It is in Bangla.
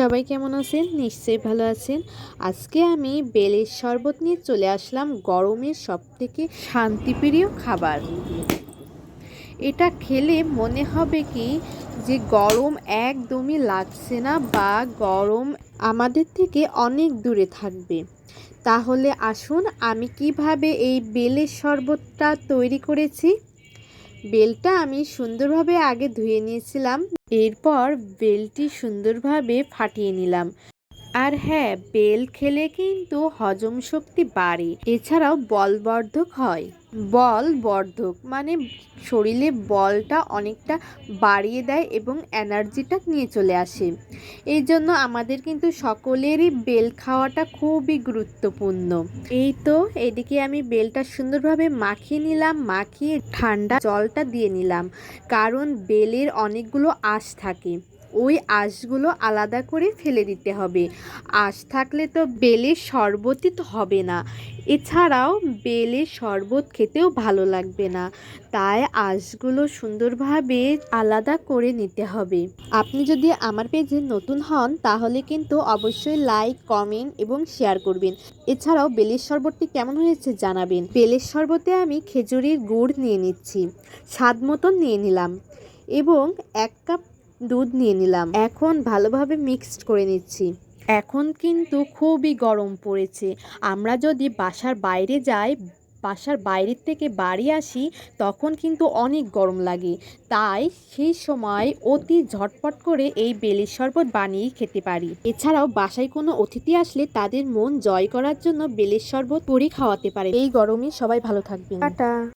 সবাই কেমন আছেন? নিশ্চয়ই ভালো আছেন। আজকে আমি বেলের শরবত নিয়ে চলে আসলাম গরমের সবথেকে শান্তিপ্রিয় খাবার। এটা খেলে মনে হবে কি যে গরম একদমই লাগছে না বা গরম আমাদের থেকে অনেক দূরে থাকবে। তাহলে আসুন আমি কীভাবে এই বেলের শরবতটা তৈরি করেছি? বেলটা আমি সুন্দরভাবে আগে ধুয়ে নিয়েছিলাম। এরপর বেলটি সুন্দরভাবে ফাটিয়ে নিলাম। আর হ্যাঁ বেল খেলে কিন্তু হজম শক্তি বাড়ে। এছাড়াও বলবর্ধক হয়। বল বর্ধক। মানে শরীরে বলটা অনেকটা বাড়িয়ে দেয় এবং এনার্জিটা নিয়ে চলে আসে। এই জন্য আমাদের কিন্তু সকলেরই বেল খাওয়াটা খুবই গুরুত্বপূর্ণ। এই তো, এদিকে আমি বেলটা সুন্দরভাবে মাখিয়ে নিলাম, মাখিয়ে ঠান্ডা জলটা দিয়ে নিলাম। কারণ বেলের অনেকগুলো আঁশ থাকে। ওই আঁশগুলো আলাদা করে ফেলে দিতে হবে। আঁশ থাকলে তো বেলের শরবতই তো হবে না। এছাড়াও বেলের শরবত খেতেও ভালো লাগবে না। তাই আঁশগুলো সুন্দরভাবে আলাদা করে নিতে হবে। আপনি যদি আমার পেজে নতুন হন, তাহলে কিন্তু অবশ্যই লাইক, কমেন্ট এবং শেয়ার করবেন। এছাড়াও বেলের শরবতটি কেমন হয়েছে জানাবেন। বেলের শরবতে আমি খেজুরির গুড় নিয়ে নিচ্ছি। স্বাদ মতন নিয়ে নিলাম এবং এক কাপ দুধ নিয়ে নিলাম। এখন ভালোভাবে মিক্সড করে নিচ্ছি। এখন কিন্তু খুবই গরম পড়েছে। আমরা যদি বাসার বাইরে যাই, বাসার বাইরের থেকে বাড়ি আসি, তখন কিন্তু অনেক গরম লাগে। তাই সেই সময় অতি ঝটপট করে এই বেলের শরবত বানিয়ে খেতে পারি। এছাড়াও বাসায় কোনো অতিথি আসলে তাদের মন জয় করার জন্য বেলের শরবত করে খাওয়াতে পারে। এই গরমে সবাই ভালো থাকবে টাটা।